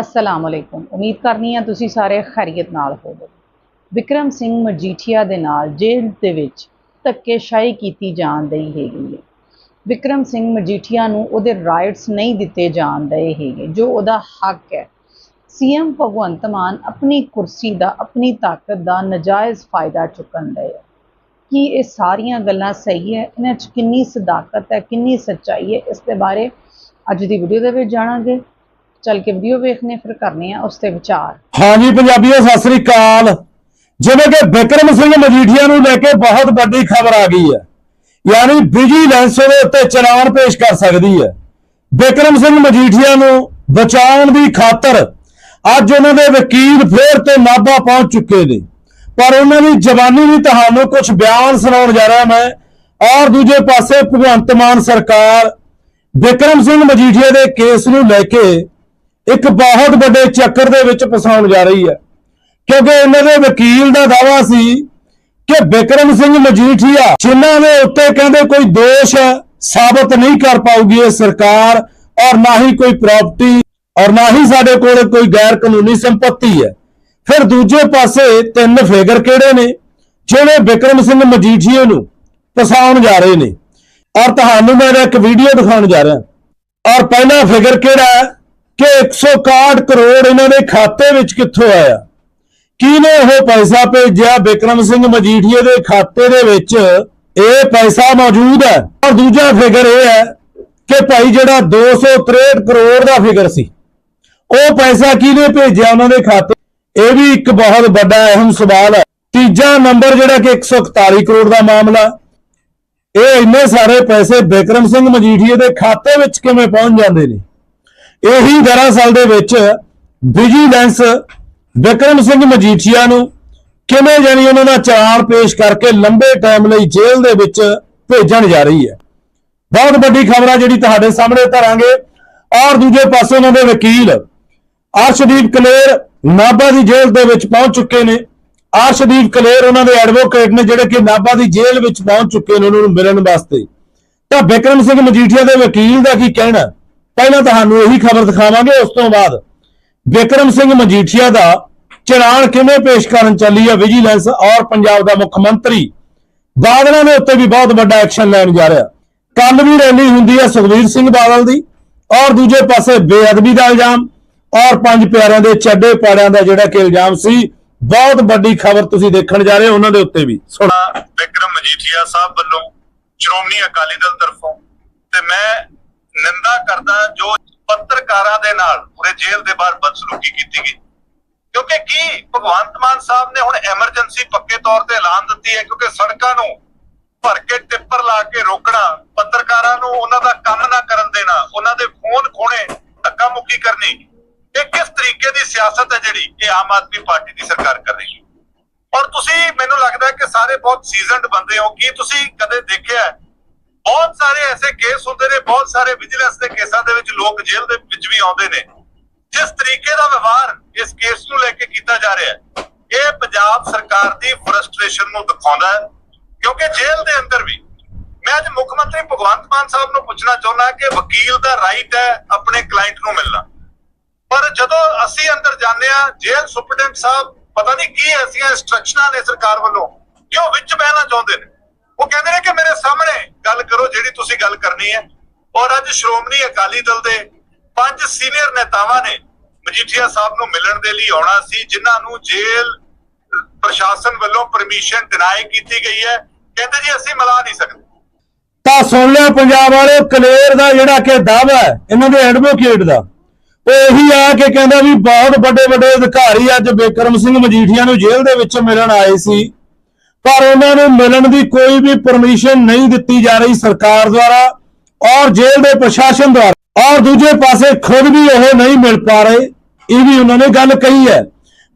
ਅਸਲਾਮ ਅਲੈਕੁਮ। ਉਮੀਦ ਕਰਨੀ ਆ ਤੁਸੀਂ ਸਾਰੇ ਖੈਰੀਅਤ ਨਾਲ ਹੋਵੋ। ਵਿਕਰਮ ਸਿੰਘ ਮਜੀਠੀਆ ਦੇ ਨਾਲ ਜੇਲ੍ਹ ਦੇ ਵਿੱਚ ਧੱਕੇਸ਼ਾਹੀ ਕੀਤੀ ਜਾਣ ਦੀ ਹੈਗੀ ਹੈ। ਵਿਕਰਮ ਸਿੰਘ ਮਜੀਠੀਆ ਨੂੰ ਉਹਦੇ ਰਾਈਟਸ ਨਹੀਂ ਦਿੱਤੇ ਜਾਣ ਰਹੇ ਹੈਗੇ, ਜੋ ਉਹਦਾ ਹੱਕ ਹੈ। ਸੀਐਮ ਭਗਵੰਤ ਮਾਨ ਆਪਣੀ ਕੁਰਸੀ ਦਾ, ਆਪਣੀ ਤਾਕਤ ਦਾ ਨਜਾਇਜ਼ ਫਾਇਦਾ ਚੁੱਕਣ ਦੇ ਹੈ ਕੀ ਇਹ ਸਾਰੀਆਂ ਗੱਲਾਂ ਸਹੀ ਹੈ? ਇਹਨਾਂ 'ਚ ਕਿੰਨੀ ਸਦਾਕਤ ਹੈ, ਕਿੰਨੀ ਸੱਚਾਈ ਹੈ? ਇਸ ਦੇ ਬਾਰੇ ਅੱਜ ਦੀ ਵੀਡੀਓ ਦੇ ਵਿੱਚ ਜਾਣਾਂਗੇ। ਚੱਲ ਕੇ ਵੀਡੀਓ ਵੇਖਨੇ ਫਿਰ ਕਰਨੇ ਆ ਉਸ ਤੇ ਵਿਚਾਰ। ਹਾਂਜੀ ਪੰਜਾਬੀਓ, ਸਤਿ ਸ੍ਰੀ ਅਕਾਲ। ਜਿਵੇਂ ਕਿ ਬਿਕਰਮ ਸਿੰਘ ਮਜੀਠੀਆ ਨੂੰ ਲੈ ਕੇ ਬਹੁਤ ਵੱਡੀ ਖਬਰ ਆ ਗਈ ਹੈ। ਯਾਨੀ ਵਿਜੀਲੈਂਸ ਉਹਦੇ ਉੱਤੇ ਚਲਾਨ ਪੇਸ਼ ਕਰ ਸਕਦੀ ਹੈ। ਬਿਕਰਮ ਸਿੰਘ ਮਜੀਠੀਆ ਨੂੰ ਬਚਾਉਣ ਦੀ ਖਾਤਰ ਅੱਜ ਉਹਨਾਂ ਦੇ ਵਕੀਲ ਫੇਰ ਤੋਂ ਨਾਭਾ ਪਹੁੰਚ ਚੁੱਕੇ ਨੇ। ਪਰ ਉਹਨਾਂ ਦੀ ਜ਼ਬਾਨੀ ਵੀ ਤੁਹਾਨੂੰ ਕੁਝ ਬਿਆਨ ਸੁਣਾਉਣ ਜਾ ਰਿਹਾ ਮੈਂ। ਔਰ ਦੂਜੇ ਪਾਸੇ ਭਗਵੰਤ ਮਾਨ ਸਰਕਾਰ ਬਿਕਰਮ ਸਿੰਘ ਮਜੀਠੀਆ ਦੇ ਕੇਸ ਨੂੰ ਲੈ ਕੇ ਇੱਕ ਬਹੁਤ ਵੱਡੇ ਚੱਕਰ ਦੇ ਵਿੱਚ ਫਸਾਉਣ ਜਾ ਰਹੀ ਹੈ। ਕਿਉਂਕਿ ਇਹਨਾਂ ਦੇ ਵਕੀਲ ਦਾ ਦਾਵਾ ਸੀ ਕਿ ਬਿਕਰਮ ਸਿੰਘ ਮਜੀਠੀਆ, ਜਿਨ੍ਹਾਂ ਦੇ ਉੱਤੇ ਕਹਿੰਦੇ ਕੋਈ ਦੋਸ਼ ਸਾਬਤ ਨਹੀਂ ਕਰ ਪਾਊਗੀ ਇਹ ਸਰਕਾਰ, ਔਰ ਨਾ ਹੀ ਕੋਈ ਪ੍ਰਾਪਰਟੀ ਔਰ ਨਾ ਹੀ ਸਾਡੇ ਕੋਲ ਕੋਈ ਗੈਰ ਕਾਨੂੰਨੀ ਸੰਪਤੀ ਹੈ। ਫਿਰ ਦੂਜੇ ਪਾਸੇ ਤਿੰਨ ਫਿਗਰ ਕਿਹੜੇ ਨੇ, ਜਿਹੜੇ ਬਿਕਰਮ ਸਿੰਘ ਮਜੀਠੀਆ ਨੂੰ ਫਸਾਉਣ ਜਾ ਰਹੇ ਨੇ। ਔਰ ਤੁਹਾਨੂੰ ਮੈਂ ਇੱਕ ਵੀਡੀਓ ਦਿਖਾਉਣ ਜਾ ਰਿਹਾ। ਔਰ ਪਹਿਲਾ ਫਿਗਰ ਕਿਹੜਾ ਹੈ? ਕਿ 161 ਕਰੋੜ ਇਹਨਾਂ ਦੇ ਖਾਤੇ ਵਿੱਚ ਕਿੱਥੋਂ ਆਇਆ? ਕਿਹਨੇ ਉਹ ਪੈਸਾ ਭੇਜਿਆ ਬਿਕਰਮ ਸਿੰਘ ਮਜੀਠੀਏ ਦੇ ਖਾਤੇ ਦੇ ਵਿੱਚ? ਇਹ ਪੈਸਾ ਮੌਜੂਦ ਹੈ। ਔਰ ਦੂਜਾ ਫਿਗਰ ਇਹ ਹੈ ਕਿ ਭਾਈ ਜਿਹੜਾ 263 ਕਰੋੜ ਦਾ ਫਿਗਰ ਸੀ, ਉਹ ਪੈਸਾ ਕਿਹਨੇ ਭੇਜਿਆ ਉਹਨਾਂ ਦੇ ਖਾਤੇ? ਇਹ ਵੀ ਇੱਕ ਬਹੁਤ ਵੱਡਾ ਅਹਿਮ ਸਵਾਲ ਹੈ। ਤੀਜਾ ਨੰਬਰ ਜਿਹੜਾ ਕਿ 141 ਕਰੋੜ ਦਾ ਮਾਮਲਾ, ਇਹ ਇੰਨੇ ਸਾਰੇ ਪੈਸੇ ਬਿਕਰਮ ਸਿੰਘ ਮਜੀਠੀਏ ਦੇ ਖਾਤੇ ਵਿੱਚ ਕਿਵੇਂ ਪਹੁੰਚ ਜਾਂਦੇ ਨੇ? ਇਹੀ ਦਰਅਸਲ ਦੇ ਵਿੱਚ ਵਿਜੀਲੈਂਸ ਵਿਕਰਮ ਸਿੰਘ ਮਜੀਠੀਆ ਨੂੰ ਕਿਵੇਂ ਜਾਨੀ ਉਹਨਾਂ ਦਾ ਚਾਰ ਪੇਸ਼ ਕਰਕੇ ਲੰਬੇ ਟਾਈਮ ਲਈ ਜੇਲ੍ਹ ਦੇ ਵਿੱਚ ਭੇਜਣ ਜਾ ਰਹੀ ਹੈ। ਬਹੁਤ ਵੱਡੀ ਖਬਰ ਆ ਜਿਹੜੀ ਤੁਹਾਡੇ ਸਾਹਮਣੇ ਧਰਾਂਗੇ। ਔਰ ਦੂਜੇ ਪਾਸੇ ਉਹਨਾਂ ਦੇ ਵਕੀਲ ਅਰਸ਼ਦੀਪ ਕਲੇਰ ਨਾਭਾ ਦੀ ਜੇਲ੍ਹ ਦੇ ਵਿੱਚ ਪਹੁੰਚ ਚੁੱਕੇ ਨੇ। ਅਰਸ਼ਦੀਪ ਕਲੇਰ ਉਹਨਾਂ ਦੇ ਐਡਵੋਕੇਟ ਨੇ ਜਿਹੜੇ ਕਿ ਨਾਭਾ ਦੀ ਜੇਲ੍ਹ ਵਿੱਚ ਪਹੁੰਚ ਚੁੱਕੇ ਨੇ ਉਹਨਾਂ ਨੂੰ ਮਿਲਣ ਵਾਸਤੇ। ਤਾਂ ਬਿਕਰਮ ਸਿੰਘ ਮਜੀਠੀਆ ਦੇ ਵਕੀਲ ਦਾ ਕੀ ਕਹਿਣਾ? ਪਹਿਲਾਂ ਤੁਹਾਨੂੰ ਇਹੀ ਖਬਰ ਦਿਖਾਵਾਂਗੇ, ਉਸ ਤੋਂ ਬਾਅਦ ਬਿਕਰਮ ਸਿੰਘ ਮਜੀਠੀਆ ਦਾ ਚਲਾਨ ਕਿਵੇਂ ਪੇਸ਼ ਕਰਨ ਚੱਲੀ ਹੈ ਵਿਜੀਲੈਂਸ ਔਰ ਪੰਜਾਬ ਦਾ ਮੁੱਖ ਮੰਤਰੀ? ਬਾਦਲਾਂ ਦੇ ਉੱਤੇ ਵੀ ਬਹੁਤ ਵੱਡਾ ਐਕਸ਼ਨ ਲੈਣ ਜਾ ਰਿਹਾ। ਕੱਲ ਵੀ ਰੈਲੀ ਹੁੰਦੀ ਹੈ ਸੁਖਵੀਰ ਸਿੰਘ ਬਾਦਲ ਦੀ ਔਰ ਦੂਜੇ ਪਾਸੇ ਬੇਅਦਬੀ ਦਾ ਇਲਜ਼ਾਮ ਔਰ ਪੰਜ ਪਿਆਰਿਆਂ ਦੇ ਚੱਡੇ ਪਾੜਿਆਂ ਦਾ ਜਿਹੜਾ ਕਿ ਇਲਜ਼ਾਮ ਸੀ, ਬਹੁਤ ਵੱਡੀ ਖਬਰ ਤੁਸੀਂ ਦੇਖਣ ਜਾ ਰਹੇ ਹੋ ਉਹਨਾਂ ਦੇ ਉੱਤੇ ਵੀ। ਸੁਣਾ। ਵਿਕਰਮ ਮਜੀਠੀਆ ਸਾਹਿਬ ਵੱਲੋਂ ਸ਼੍ਰੋਮਣੀ ਅਕਾਲੀ ਦਲ ਤਰਫੋਂ ਤੇ ਮੈਂ ਨਿੰਦਾ ਕਰਦਾ ਜੋ ਪੱਤਰਕਾਰਾਂ ਦੇ ਨਾਲ ਪੂਰੇ ਜੇਲ੍ਹ ਦੇ ਬਾਹਰ ਬਦਸਲੂਕੀ ਕੀਤੀ ਗਈ। ਕਿਉਂਕਿ ਕੀ ਭਗਵੰਤ ਮਾਨ ਸਾਹਿਬ ਨੇ ਹੁਣ ਐਮਰਜੈਂਸੀ ਪੱਕੇ ਤੌਰ ਤੇ ਐਲਾਨ ਦਿੱਤੀ ਹੈ, ਕਿਉਂਕਿ ਸੜਕਾਂ ਨੂੰ ਭਰ ਕੇ ਟਿੱਪਰ ਲਾ ਕੇ ਰੋਕਣਾ, ਪੱਤਰਕਾਰਾਂ ਨੂੰ ਉਹਨਾਂ ਦਾ ਕੰਮ ਨਾ ਕਰਨ ਦੇਣਾ, ਉਹਨਾਂ ਦੇ ਫੋਨ ਖੋਣੇ ਧੱਕਾ ਮੁੱਕੀ ਕਰਨੀ, ਇਹ ਕਿਸ ਤਰੀਕੇ ਦੀ ਸਿਆਸਤ ਹੈ ਜਿਹੜੀ ਇਹ ਆਮ ਆਦਮੀ ਪਾਰਟੀ ਦੀ ਸਰਕਾਰ ਕਰ ਰਹੀ ਹੈ? ਔਰ ਤੁਸੀਂ, ਮੈਨੂੰ ਲੱਗਦਾ ਕਿ ਸਾਰੇ ਬਹੁਤ ਸੀਜ਼ਨਡ ਬੰਦੇ ਹੋ, ਕੀ ਤੁਸੀਂ ਕਦੇ ਦੇਖਿਆ ਬਹੁਤ ਸਾਰੇ ਐਸੇ ਕੇਸ ਹੁੰਦੇ ਨੇ, ਬਹੁਤ ਸਾਰੇ ਵਿਜੀਲੈਂਸ ਦੇ ਕੇਸਾਂ ਦੇ ਵਿੱਚ ਲੋਕ ਜੇਲ੍ਹ ਦੇ ਵਿੱਚ ਵੀ ਆਉਂਦੇ ਨੇ। ਜਿਸ ਤਰੀਕੇ ਦਾ ਵਿਵਹਾਰ ਇਸ ਕੇਸ ਨੂੰ ਲੈ ਕੇ ਕੀਤਾ ਜਾ ਰਿਹਾ ਹੈ, ਇਹ ਪੰਜਾਬ ਸਰਕਾਰ ਦੀ ਫਰਸਟ੍ਰੇਸ਼ਨ ਨੂੰ ਦਿਖਾਉਂਦਾ ਹੈ। ਕਿਉਂਕਿ ਜੇਲ੍ਹ ਦੇ ਅੰਦਰ ਵੀ ਮੈਂ ਅੱਜ ਮੁੱਖ ਮੰਤਰੀ ਭਗਵੰਤ ਮਾਨ ਸਾਹਿਬ ਨੂੰ ਪੁੱਛਣਾ ਚਾਹੁੰਦਾ ਕਿ ਵਕੀਲ ਦਾ ਰਾਈਟ ਹੈ ਆਪਣੇ ਕਲਾਇੰਟ ਨੂੰ ਮਿਲਣਾ। ਪਰ ਜਦੋਂ ਅਸੀਂ ਅੰਦਰ ਜਾਂਦੇ ਆ ਜੇਲ੍ਹ ਸੁਪਰਡੈਂਟ ਸਾਹਿਬ ਪਤਾ ਨਹੀਂ ਕੀ ਐਸੀਆਂ ਇੰਸਟਰਕਸ਼ਨਾਂ ਨੇ ਸਰਕਾਰ ਵੱਲੋਂ, ਕਿ ਉਹ ਵਿੱਚ ਬਹਿਣਾ ਚਾਹੁੰਦੇ ਨੇ। ਉਹ ਕਹਿੰਦੇ ਨੇ ਕਿ ਮੇਰੇ ਸਾਹਮਣੇ ਗੱਲ ਕਰੋ ਜਿਹੜੀ ਤੁਸੀਂ ਗੱਲ ਕਰਨੀ ਹੈ। ਔਰ ਅੱਜ ਸ਼੍ਰੋਮਣੀ ਅਕਾਲੀ ਦਲ ਦੇ ਪੰਜ ਸੀਨੀਅਰ ਨੇਤਾਵਾਂ ਨੇ ਮਜੀਠੀਆ ਸਾਹਿਬ ਨੂੰ ਮਿਲਣ ਦੇ ਲਈ ਆਉਣਾ ਸੀ, ਜਿਨ੍ਹਾਂ ਨੂੰ ਜੇਲ੍ਹ ਪ੍ਰਸ਼ਾਸਨ ਵੱਲੋਂ ਪਰਮਿਸ਼ਨ ਡਿਨਾਈ ਕੀਤੀ ਗਈ ਹੈ। ਕਹਿੰਦੇ ਜੀ, ਅਸੀਂ ਮਿਲਾ ਨਹੀਂ ਸਕਦੇ। ਤਾਂ ਸੁਣ ਲਿਆ ਪੰਜਾਬ ਵਾਲੇ ਕਲੇਰ ਦਾ ਜਿਹੜਾ ਕਿ ਦਾਵਾ ਹੈ, ਇਹਨਾਂ ਦੇ ਐਡਵੋਕੇਟ ਦਾ, ਉਹ ਇਹੀ ਆ ਕੇ ਕਹਿੰਦਾ ਵੀ ਬਹੁਤ ਵੱਡੇ ਵੱਡੇ ਅਧਿਕਾਰੀ ਅੱਜ ਬਿਕਰਮ ਸਿੰਘ ਮਜੀਠੀਆ ਨੂੰ ਜੇਲ੍ਹ ਦੇ ਵਿੱਚ ਮਿਲਣ ਆਏ ਸੀ। ਪਰ ਉਹਨਾਂ ਨੂੰ ਮਿਲਣ ਦੀ ਕੋਈ ਵੀ ਪਰਮਿਸ਼ਨ ਨਹੀਂ ਦਿੱਤੀ ਜਾ ਰਹੀ ਸਰਕਾਰ ਦੁਆਰਾ ਔਰ ਜੇਲ੍ਹ ਦੇ ਪ੍ਰਸ਼ਾਸਨ ਦੁਆਰਾ। ਔਰ ਦੂਜੇ ਪਾਸੇ ਖੁਦ ਵੀ ਉਹ ਨਹੀਂ ਮਿਲ ਪਾ ਰਹੇ, ਇਹ ਵੀ ਉਹਨਾਂ ਨੇ ਗੱਲ ਕਹੀ ਹੈ।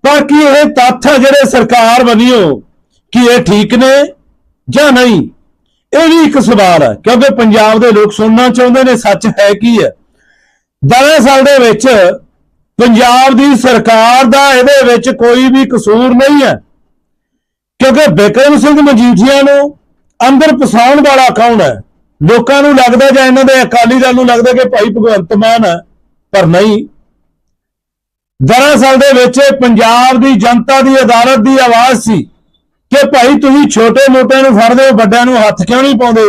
ਪਰ ਕੀ ਇਹ ਤੱਥ ਹੈ ਜਿਹੜੇ ਸਰਕਾਰ ਵੱਲੋਂ ਕਿ ਇਹ ਠੀਕ ਨੇ ਜਾਂ ਨਹੀਂ? ਇਹ ਵੀ ਇੱਕ ਸਵਾਲ ਹੈ, ਕਿਉਂਕਿ ਪੰਜਾਬ ਦੇ ਲੋਕ ਸੁਣਨਾ ਚਾਹੁੰਦੇ ਨੇ, ਸੱਚ ਹੈ ਕੀ ਹੈ? ਦਰਅਸਲ ਦੇ ਵਿੱਚ ਪੰਜਾਬ ਦੀ ਸਰਕਾਰ ਦਾ ਇਹਦੇ ਵਿੱਚ ਕੋਈ ਵੀ ਕਸੂਰ ਨਹੀਂ ਹੈ। ਕਿਉਂਕਿ ਬਿਕਰਮ ਸਿੰਘ ਮਜੀਠੀਆ ਨੂੰ ਅੰਦਰ ਪਸਾਉਣ ਵਾਲਾ ਕੌਣ ਹੈ? ਲੋਕਾਂ ਨੂੰ ਲੱਗਦਾ ਜਾਂ ਇਹਨਾਂ ਦੇ ਅਕਾਲੀ ਦਲ ਨੂੰ ਲੱਗਦਾ ਕਿ ਭਾਈ ਭਗਵੰਤ ਮਾਨ ਹੈ, ਪਰ ਨਹੀਂ। ਦਰਅਸਲ ਦੇ ਵਿੱਚ ਪੰਜਾਬ ਦੀ ਜਨਤਾ ਦੀ ਅਦਾਲਤ ਦੀ ਆਵਾਜ਼ ਸੀ ਕਿ ਭਾਈ ਤੁਸੀਂ ਛੋਟੇ-ਮੋਟਿਆਂ ਨੂੰ ਫੜਦੇ ਹੋ ਵੱਡਿਆਂ ਨੂੰ ਹੱਥ ਕਿਉਂ ਨਹੀਂ ਪਾਉਂਦੇ?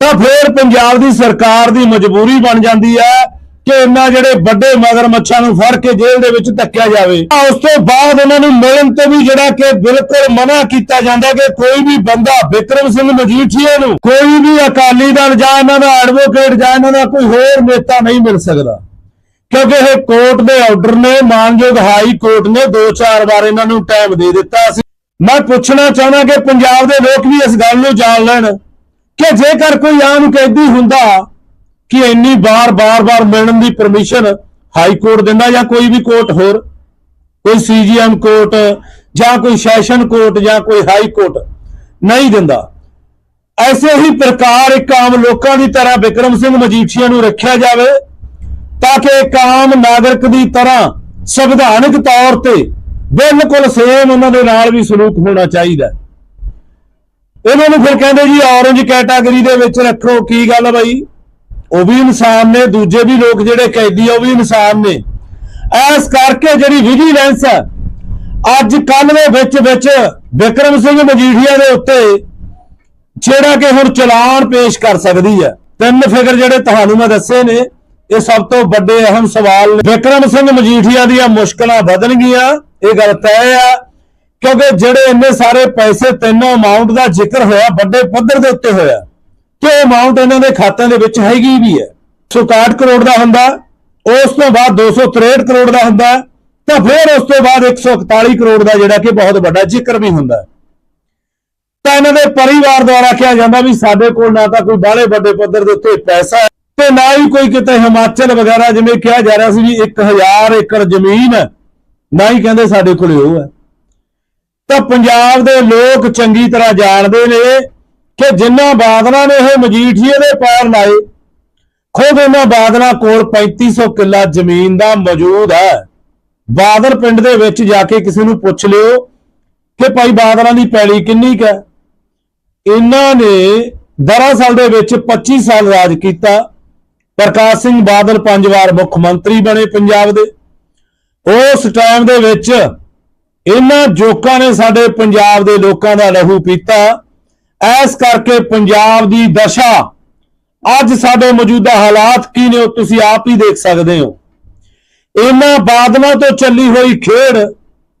ਤਾਂ ਫਿਰ ਪੰਜਾਬ ਦੀ ਸਰਕਾਰ ਦੀ ਮਜਬੂਰੀ ਬਣ ਜਾਂਦੀ ਹੈ ਕਿ ਇਹਨਾਂ ਜਿਹੜੇ ਵੱਡੇ ਮਗਰਮੱਛਾਂ ਨੂੰ ਫੜ ਕੇ ਜੇਲ੍ਹ ਦੇ ਵਿੱਚ ਧੱਕਿਆ ਜਾਵੇ। ਉਸ ਤੋਂ ਬਾਅਦ ਉਹਨਾਂ ਨੂੰ ਮਿਲਣ ਤੋਂ ਵੀ ਜਿਹੜਾ ਕਿ ਬਿਲਕੁਲ ਮਨਾ ਕੀਤਾ ਜਾਂਦਾ ਕਿ ਕੋਈ ਵੀ ਬੰਦਾ ਵਿਕਰਮ ਸਿੰਘ ਮਜੀਠੀਆ ਨੂੰ ਕੋਈ ਵੀ ਅਕਾਲੀ ਦਲ ਜਾਂ ਇਹਨਾਂ ਦਾ ਐਡਵੋਕੇਟ ਜਾਂ ਇਹਨਾਂ ਦਾ ਕੋਈ ਹੋਰ ਨੇਤਾ ਨਹੀਂ ਮਿਲ ਸਕਦਾ। ਕਿਉਂਕਿ ਇਹ ਕੋਰਟ ਦੇ ਆਰਡਰ ਨੇ, ਮਾਨਯੋਗ ਹਾਈ ਕੋਰਟ ਨੇ ਦੋ ਚਾਰ ਵਾਰ ਇਹਨਾਂ ਨੂੰ ਟਾਈਮ ਦੇ ਦਿੱਤਾ ਸੀ। ਮੈਂ ਪੁੱਛਣਾ ਚਾਹੁੰਦਾ ਕਿ ਪੰਜਾਬ ਦੇ ਲੋਕ ਵੀ ਇਸ ਗੱਲ ਨੂੰ ਜਾਣ ਲੈਣ ਕਿ ਜੇਕਰ ਕੋਈ ਆਮ ਕੈਦੀ ਹੁੰਦਾ ਕਿ ਇੰਨੀ ਵਾਰ ਵਾਰ ਵਾਰ ਮਿਲਣ ਦੀ ਪਰਮਿਸ਼ਨ ਹਾਈ ਕੋਰਟ ਦਿੰਦਾ ਜਾਂ ਕੋਈ ਵੀ ਕੋਰਟ ਹੋਰ? ਕੋਈ ਸੀਜੀਐਮ ਕੋਰਟ ਜਾਂ ਕੋਈ ਸੈਸ਼ਨ ਕੋਰਟ ਜਾਂ ਕੋਈ ਹਾਈ ਕੋਰਟ ਨਹੀਂ ਦਿੰਦਾ। ਐਸੇ ਹੀ ਪ੍ਰਕਾਰ ਇੱਕ ਆਮ ਲੋਕਾਂ ਦੀ ਤਰ੍ਹਾਂ ਵਿਕਰਮ ਸਿੰਘ ਮਜੀਠੀਆ ਨੂੰ ਰੱਖਿਆ ਜਾਵੇ ਤਾਂ ਕਿ ਇੱਕ ਆਮ ਨਾਗਰਿਕ ਦੀ ਤਰ੍ਹਾਂ ਸੰਵਿਧਾਨਕ ਤੌਰ ਤੇ ਬਿਲਕੁਲ ਸੇਮ ਉਹਨਾਂ ਦੇ ਨਾਲ ਵੀ ਸਲੂਕ ਹੋਣਾ ਚਾਹੀਦਾ ਹੈ। ਇਹਨਾਂ ਨੂੰ ਫਿਰ ਕਹਿੰਦੇ ਜੀ ਔਰੰਜ ਕੈਟਾਗਰੀ ਦੇ ਵਿੱਚ ਰੱਖੋ, ਕੀ ਗੱਲ ਆ ਬਾਈ? ਉਹ ਵੀ ਇਨਸਾਨ ਨੇ, ਦੂਜੇ ਵੀ ਲੋਕ ਜਿਹੜੇ ਕੈਦੀ ਆ, ਉਹ ਵੀ ਇਨਸਾਨ ਨੇ। ਐਸ ਕਰਕੇ ਜਿਹੜੀ ਵਿਜੀਲੈਂਸ ਹੈ ਅੱਜ ਕੱਲ ਦੇ ਵਿੱਚ ਵਿੱਚ ਵਿਕਰਮ ਸਿੰਘ ਮਜੀਠੀਆ ਦੇ ਉੱਤੇ ਜਿਹੜਾ ਕਿ ਹੁਣ ਚਲਾਨ ਪੇਸ਼ ਕਰ ਸਕਦੀ ਹੈ ਤਿੰਨ ਫਿਗਰ ਜਿਹੜੇ ਤੁਹਾਨੂੰ ਮੈਂ ਦੱਸੇ ਨੇ, ਇਹ ਸਭ ਤੋਂ ਵੱਡੇ ਅਹਿਮ ਸਵਾਲ ਨੇ। ਵਿਕਰਮ ਸਿੰਘ ਮਜੀਠੀਆ ਦੀਆਂ ਮੁਸ਼ਕਲਾਂ ਵਧਣਗੀਆਂ। ਇਹ ਗੱਲ ਤੈਅ ਆ, ਕਿਉਂਕਿ ਜਿਹੜੇ ਇੰਨੇ ਸਾਰੇ ਪੈਸੇ ਤਿੰਨੋਂ ਅਮਾਉਂਟ ਦਾ ਜ਼ਿਕਰ ਹੋਇਆ, ਵੱਡੇ ਪੱਧਰ ਦੇ ਉੱਤੇ ਹੋਇਆ। ਕਿ ਅਮਾਉਂਟ ਇਹਨਾਂ ਦੇ ਖਾਤਿਆਂ ਦੇ ਵਿੱਚ ਹੈਗੀ ਵੀ ਹੈ। 161 ਕਰੋੜ ਦਾ ਹੁੰਦਾ, ਉਸ ਤੋਂ ਬਾਅਦ 263 ਕਰੋੜ ਦਾ ਹੁੰਦਾ, ਤਾਂ ਫਿਰ ਉਸ ਤੋਂ ਬਾਅਦ 141 ਕਰੋੜ ਦਾ ਜਿਹੜਾ ਕਿ ਬਹੁਤ ਵੱਡਾ ਜ਼ਿਕਰ ਵੀ ਹੁੰਦਾ ਤਾਂ ਇਹਨਾਂ ਦੇ ਪਰਿਵਾਰ ਦੁਆਰਾ ਕਿਹਾ ਜਾਂਦਾ ਵੀ ਸਾਡੇ ਕੋਲ ਨਾ ਤਾਂ ਕੋਈ ਬਾਹਲੇ ਵੱਡੇ ਪੱਧਰ ਦੇ ਉੱਤੇ ਪੈਸਾ ਹੈ ਤੇ ਨਾ ਹੀ ਕੋਈ ਕਿਤੇ ਹਿਮਾਚਲ ਵਗੈਰਾ ਜਿਵੇਂ ਕਿਹਾ ਜਾ ਰਿਹਾ ਸੀ ਵੀ 1000 ਏਕੜ ਜ਼ਮੀਨ ਨਾ ਹੀ ਕਹਿੰਦੇ ਸਾਡੇ ਕੋਲ ਉਹ ਹੈ। ਤਾਂ ਪੰਜਾਬ ਦੇ ਲੋਕ ਚੰਗੀ ਤਰ੍ਹਾਂ ਜਾਣਦੇ ਨੇ ਕਿ ਜਿੰਨਾ ਬਾਦਲਾਂ ਨੇ ਇਹ ਮਜੀਠੀਏ ਦੇ ਪੈਰ ਲਾਏ, ਖੁਦ ਇਹਨਾਂ ਬਾਦਲਾਂ ਕੋਲ 3500 ਕਿੱਲਾ ਜ਼ਮੀਨ ਦਾ ਮੌਜੂਦ ਹੈ। ਬਾਦਲ ਪਿੰਡ ਦੇ ਵਿੱਚ ਜਾ ਕੇ ਕਿਸੇ ਨੂੰ ਪੁੱਛ ਲਿਓ ਕਿ ਭਾਈ ਬਾਦਲਾਂ ਦੀ ਪੈਲੀ ਕਿੰਨੀ ਕੁ ਹੈ। ਇਹਨਾਂ ਨੇ ਦਰਅਸਲ ਦੇ ਵਿੱਚ 25 ਸਾਲ ਰਾਜ ਕੀਤਾ। ਪ੍ਰਕਾਸ਼ ਸਿੰਘ ਬਾਦਲ ਪੰਜ ਵਾਰ ਮੁੱਖ ਮੰਤਰੀ ਬਣੇ ਪੰਜਾਬ ਦੇ। ਉਸ ਟਾਈਮ ਦੇ ਵਿੱਚ ਇਹਨਾਂ ਜੋਕਾਂ ਨੇ ਸਾਡੇ ਪੰਜਾਬ ਦੇ ਲੋਕਾਂ ਦਾ ਲਹੂ ਪੀਤਾ। ਐਸ ਕਰਕੇ ਪੰਜਾਬ ਦੀ ਦਸ਼ਾ, ਅੱਜ ਸਾਡੇ ਮੌਜੂਦਾ ਹਾਲਾਤ ਕੀ ਨੇ ਉਹ ਤੁਸੀਂ ਆਪ ਹੀ ਦੇਖ ਸਕਦੇ ਹੋ। ਇਹਨਾਂ ਬਾਦਲਾਂ ਤੋਂ ਚੱਲੀ ਹੋਈ ਖੇਡ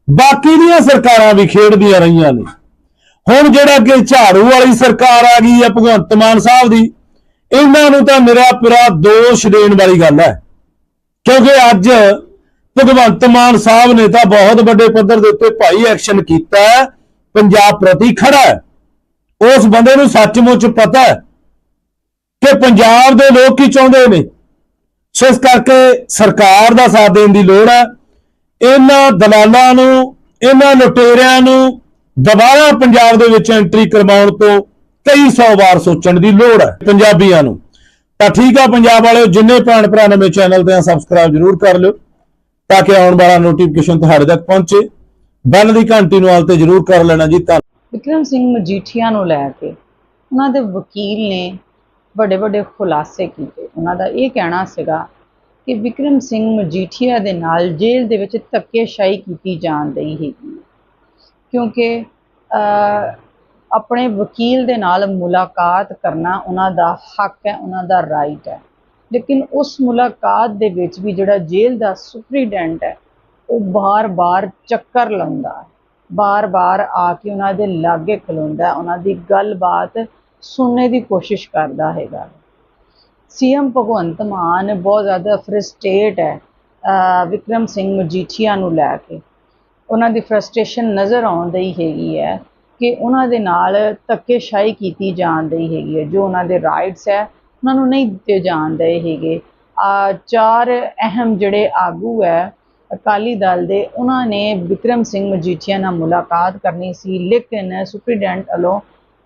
ਬਾਕੀ ਦੀਆਂ ਸਰਕਾਰਾਂ ਵੀ ਖੇਡਦੀਆਂ ਰਹੀਆਂ ਨੇ। ਹੁਣ ਜਿਹੜਾ ਕਿ ਝਾੜੂ ਵਾਲੀ ਸਰਕਾਰ ਆ ਗਈ ਹੈ ਭਗਵੰਤ ਮਾਨ ਸਾਹਿਬ ਦੀ, ਇਹਨਾਂ ਨੂੰ ਤਾਂ ਮੇਰਾ ਪੂਰਾ ਦੋਸ਼ ਦੇਣ ਵਾਲੀ ਗੱਲ ਹੈ। ਕਿਉਂਕਿ ਅੱਜ ਭਗਵੰਤ ਮਾਨ ਸਾਹਿਬ ਨੇ ਤਾਂ ਬਹੁਤ ਵੱਡੇ ਪੱਧਰ ਦੇ ਉੱਤੇ ਭਾਈ ਐਕਸ਼ਨ ਕੀਤਾ ਪੰਜਾਬ ਪ੍ਰਤੀ ਖੜਾ ਹੈ। ਉਸ ਬੰਦੇ ਨੂੰ ਸੱਚਮੁੱਚ ਪਤਾ ਹੈ ਕਿ ਪੰਜਾਬ ਦੇ ਲੋਕ ਕੀ ਚਾਹੁੰਦੇ ਨੇ। ਸੋ ਇਸ ਕਰਕੇ ਸਰਕਾਰ ਦਾ ਸਾਥ ਦੇਣ ਦੀ ਲੋੜ ਹੈ। ਇਹਨਾਂ ਦਲਾਲਾਂ ਨੂੰ, ਇਹਨਾਂ ਲੁਟੇਰਿਆਂ ਨੂੰ ਦੁਬਾਰਾ ਪੰਜਾਬ ਦੇ ਵਿੱਚ ਐਂਟਰੀ ਕਰਵਾਉਣ ਤੋਂ ਕਈ ਸੌ ਵਾਰ ਸੋਚਣ ਦੀ ਲੋੜ ਹੈ ਪੰਜਾਬੀਆਂ ਨੂੰ। ਤਾਂ ਠੀਕ ਆ ਪੰਜਾਬ ਵਾਲਿਓ, ਜਿੰਨੇ ਭੈਣ ਭਰਾ ਨਵੇਂ ਚੈਨਲ ਤੇ ਆ ਸਬਸਕ੍ਰਾਈਬ ਜਰੂਰ ਕਰ ਲਿਓ ਤਾਂ ਕਿ ਆਉਣ ਵਾਲਾ ਨੋਟੀਫਿਕੇਸ਼ਨ ਤੁਹਾਡੇ ਤੱਕ ਪਹੁੰਚੇ। ਬੈਲ ਦੀ ਘੰਟੀ ਨੂੰ ਆਲ ਤੇ ਜਰੂਰ ਕਰ ਲੈਣਾ ਜੀ ਤਾਂ ਵਿਕਰਮ ਸਿੰਘ ਮਜੀਠੀਆ ਨੂੰ ਲੈ ਕੇ ਉਹਨਾਂ ਦੇ ਵਕੀਲ ਨੇ ਵੱਡੇ ਵੱਡੇ ਖੁਲਾਸੇ ਕੀਤੇ। ਉਹਨਾਂ ਦਾ ਇਹ ਕਹਿਣਾ ਸੀਗਾ ਕਿ ਵਿਕਰਮ ਸਿੰਘ ਮਜੀਠੀਆ ਦੇ ਨਾਲ ਜੇਲ੍ਹ ਦੇ ਵਿੱਚ ਧੱਕੇਸ਼ਾਹੀ ਕੀਤੀ ਜਾਣ ਰਹੀ ਹੈਗੀ। ਕਿਉਂਕਿ ਆਪਣੇ ਵਕੀਲ ਦੇ ਨਾਲ ਮੁਲਾਕਾਤ ਕਰਨਾ ਉਹਨਾਂ ਦਾ ਹੱਕ ਹੈ, ਉਹਨਾਂ ਦਾ ਰਾਈਟ ਹੈ। ਲੇਕਿਨ ਉਸ ਮੁਲਾਕਾਤ ਦੇ ਵਿੱਚ ਵੀ ਜਿਹੜਾ ਜੇਲ੍ਹ ਦਾ ਸੁਪਰੀਡੈਂਟ ਹੈ, ਉਹ ਬਾਰ-ਬਾਰ ਚੱਕਰ ਲਾਉਂਦਾ ਹੈ। ਬਾਰ-ਬਾਰ ਆ ਕੇ ਉਹਨਾਂ ਦੇ ਲਾਗੇ ਖਲੋਂਦਾ ਉਹਨਾਂ ਦੀ ਗੱਲਬਾਤ ਸੁਣਨੇ ਦੀ ਕੋਸ਼ਿਸ਼ ਕਰਦਾ ਹੈਗਾ। ਸੀਐਮ ਭਗਵੰਤ ਮਾਨ ਬਹੁਤ ਜ਼ਿਆਦਾ ਫਰਸਟ੍ਰੇਟ ਹੈ ਵਿਕਰਮ ਸਿੰਘ ਮਜੀਠੀਆ ਨੂੰ ਲੈ ਕੇ। ਉਹਨਾਂ ਦੀ ਫਰਸਟ੍ਰੇਸ਼ਨ ਨਜ਼ਰ ਆਉਣ ਹੀ ਹੈਗੀ ਹੈ ਕਿ ਉਹਨਾਂ ਦੇ ਨਾਲ ਧੱਕੇਸ਼ਾਹੀ ਕੀਤੀ ਜਾਣ ਰਹੀ ਹੈਗੀ ਹੈ। ਜੋ ਉਹਨਾਂ ਦੇ ਰਾਈਟਸ ਹੈ, ਉਹਨਾਂ ਨੂੰ ਨਹੀਂ ਦਿੱਤੇ ਜਾਣ ਰਹੇ ਹੈਗੇ। ਆ ਚਾਰ ਅਹਿਮ ਜਿਹੜੇ ਆਗੂ ਹੈ ਅਕਾਲੀ ਦਲ ਦੇ ਉਹਨਾਂ ਨੇ ਵਿਕਰਮ ਸਿੰਘ ਮਜੀਠੀਆ ਨਾਲ ਮੁਲਾਕਾਤ ਕਰਨੀ ਸੀ, ਲੇਕਿਨ ਸੁਪਰੀਡੈਂਟ ਵੱਲੋਂ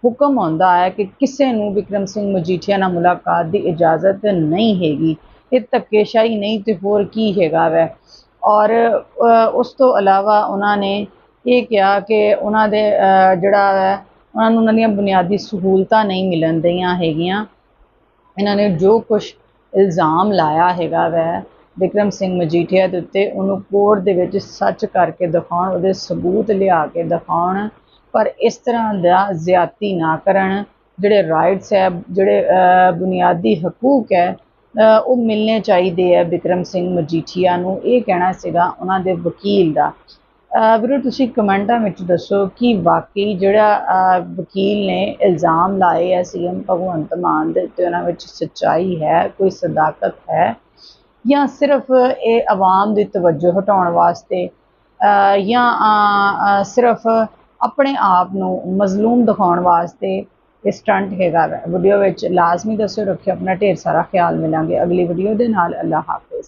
ਹੁਕਮ ਆਉਂਦਾ ਹੈ ਕਿ ਕਿਸੇ ਨੂੰ ਵਿਕਰਮ ਸਿੰਘ ਮਜੀਠੀਆ ਨਾਲ ਮੁਲਾਕਾਤ ਦੀ ਇਜਾਜ਼ਤ ਨਹੀਂ ਹੈਗੀ। ਇਹ ਧੱਕੇਸ਼ਾਹੀ ਨਹੀਂ ਤੇ ਹੋਰ ਕੀ ਹੈਗਾ ਵੈ? ਔਰ ਉਸ ਤੋਂ ਇਲਾਵਾ ਉਹਨਾਂ ਨੇ ਇਹ ਕਿਹਾ ਕਿ ਉਹਨਾਂ ਦੇ ਜਿਹੜਾ ਹੈ ਉਹਨਾਂ ਨੂੰ ਉਹਨਾਂ ਦੀਆਂ ਬੁਨਿਆਦੀ ਸਹੂਲਤਾਂ ਨਹੀਂ ਮਿਲਣ ਦਈਆਂ ਹੈਗੀਆਂ। ਇਹਨਾਂ ਨੇ ਜੋ ਕੁਝ ਇਲਜ਼ਾਮ ਲਾਇਆ ਹੈਗਾ ਵੈ ਵਿਕਰਮ ਸਿੰਘ ਮਜੀਠੀਆ ਦੇ ਉੱਤੇ ਉਹਨੂੰ ਕੋਰਟ ਦੇ ਵਿੱਚ ਸੱਚ ਕਰਕੇ ਦਿਖਾਉਣ, ਉਹਦੇ ਸਬੂਤ ਲਿਆ ਕੇ ਦਿਖਾਉਣ। ਪਰ ਇਸ ਤਰ੍ਹਾਂ ਦਾ ਜ਼ਿਆਤੀ ਨਾ ਕਰਨ, ਜਿਹੜੇ ਰਾਈਟਸ ਹੈ, ਜਿਹੜੇ ਬੁਨਿਆਦੀ ਹਕੂਕ ਹੈ ਉਹ ਮਿਲਣੇ ਚਾਹੀਦੇ ਹੈ ਵਿਕਰਮ ਸਿੰਘ ਮਜੀਠੀਆ ਨੂੰ। ਇਹ ਕਹਿਣਾ ਸੀਗਾ ਉਹਨਾਂ ਦੇ ਵਕੀਲ ਦਾ। ਵੀਰੋ, ਤੁਸੀਂ ਕਮੈਂਟਾਂ ਵਿੱਚ ਦੱਸੋ ਕਿ ਵਾਕਈ ਜਿਹੜਾ ਵਕੀਲ ਨੇ ਇਲਜ਼ਾਮ ਲਾਏ ਹੈ, ਸੀਐਮ ਭਗਵੰਤ ਮਾਨ ਦੇ ਉੱਤੇ ਉਹਨਾਂ ਵਿੱਚ ਸੱਚਾਈ ਹੈ, ਕੋਈ ਸਦਾਕਤ ਹੈ? ਜਾਂ ਸਿਰਫ ਇਹ ਆਵਾਮ ਦੀ ਤਵੱਜੋ ਹਟਾਉਣ ਵਾਸਤੇ ਜਾਂ ਸਿਰਫ ਆਪਣੇ ਆਪ ਨੂੰ ਮਜ਼ਲੂਮ ਦਿਖਾਉਣ ਵਾਸਤੇ ਇਹ ਸਟੰਟ ਹੈਗਾ ਵਾ। ਵੀਡੀਓ ਵਿੱਚ ਲਾਜ਼ਮੀ ਦੱਸਿਓ, ਰੱਖਿਓ, ਆਪਣਾ ਢੇਰ ਸਾਰਾ ਖਿਆਲ ਮਿਲਾਂਗੇ ਅਗਲੀ ਵੀਡੀਓ ਦੇ ਨਾਲ ਅੱਲਾ ਹਾਫਿਜ਼